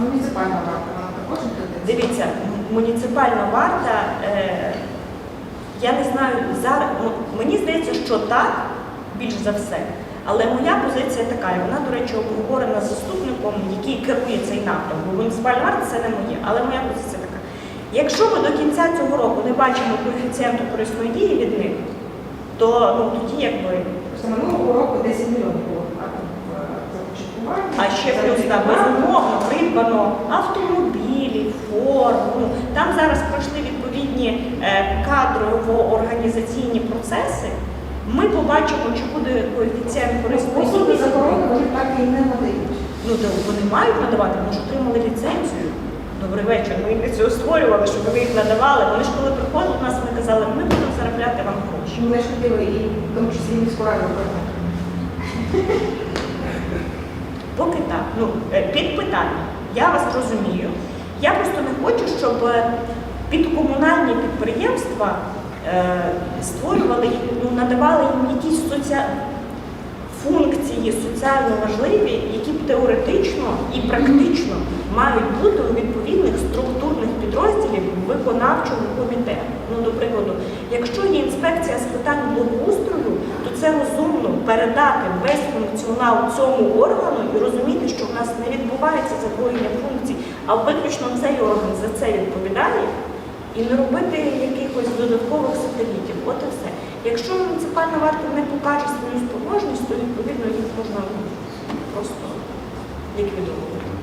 Муніципальна варта, вона також інтенденція? Дивіться, муніципальна варта, е, я не знаю, зараз, ну, мені здається, що так, більш за все. Але моя позиція така, і вона, до речі, обговорена з заступником, який керує цей напрям. Бо муніципальна варта це не моє, але моя позиція така. Якщо ми до кінця цього року не бачимо коефіцієнту корисної дії від них, то ну, тоді якби. Просто минулого року 10 мільйонів було а, е. А ще плюс там безумовно придбано автомобілі, форму. Ну, Там зараз пройшли відповідні е, кадрово-організаційні процеси. Ми побачимо, чи буде коефіцієнт корисної Послуги дії. за вони так і не надають. Ну, то вони мають надавати, вони ж отримали ліцензію. Добрий вечір. Ми для цього створювали, щоб вони їх надавали. Вони ж коли приходили до нас, ми казали, ми будемо заробляти вам гроші. Ми ж хотіли і в тому числі і міську. Поки так. Ну, е, під питання. Я вас розумію. Я просто не хочу, щоб е, підкомунальні підприємства е, створювали, ну, надавали їм якісь соці... функції соціально важливі, які б теоретично і практично мають бути у відповідних структурних підрозділів виконавчого комітету. Ну, до прикладу, якщо є інспекція з питань благоустрою, то це розумно передати весь функціонал цьому органу і розуміти, що в нас не відбувається задвоєння функцій, а виключно цей орган за це відповідає, і не робити якихось додаткових сателітів. От і все. Якщо муніципальна варта не покаже свою спроможність, то відповідно їх можна просто ліквідовувати.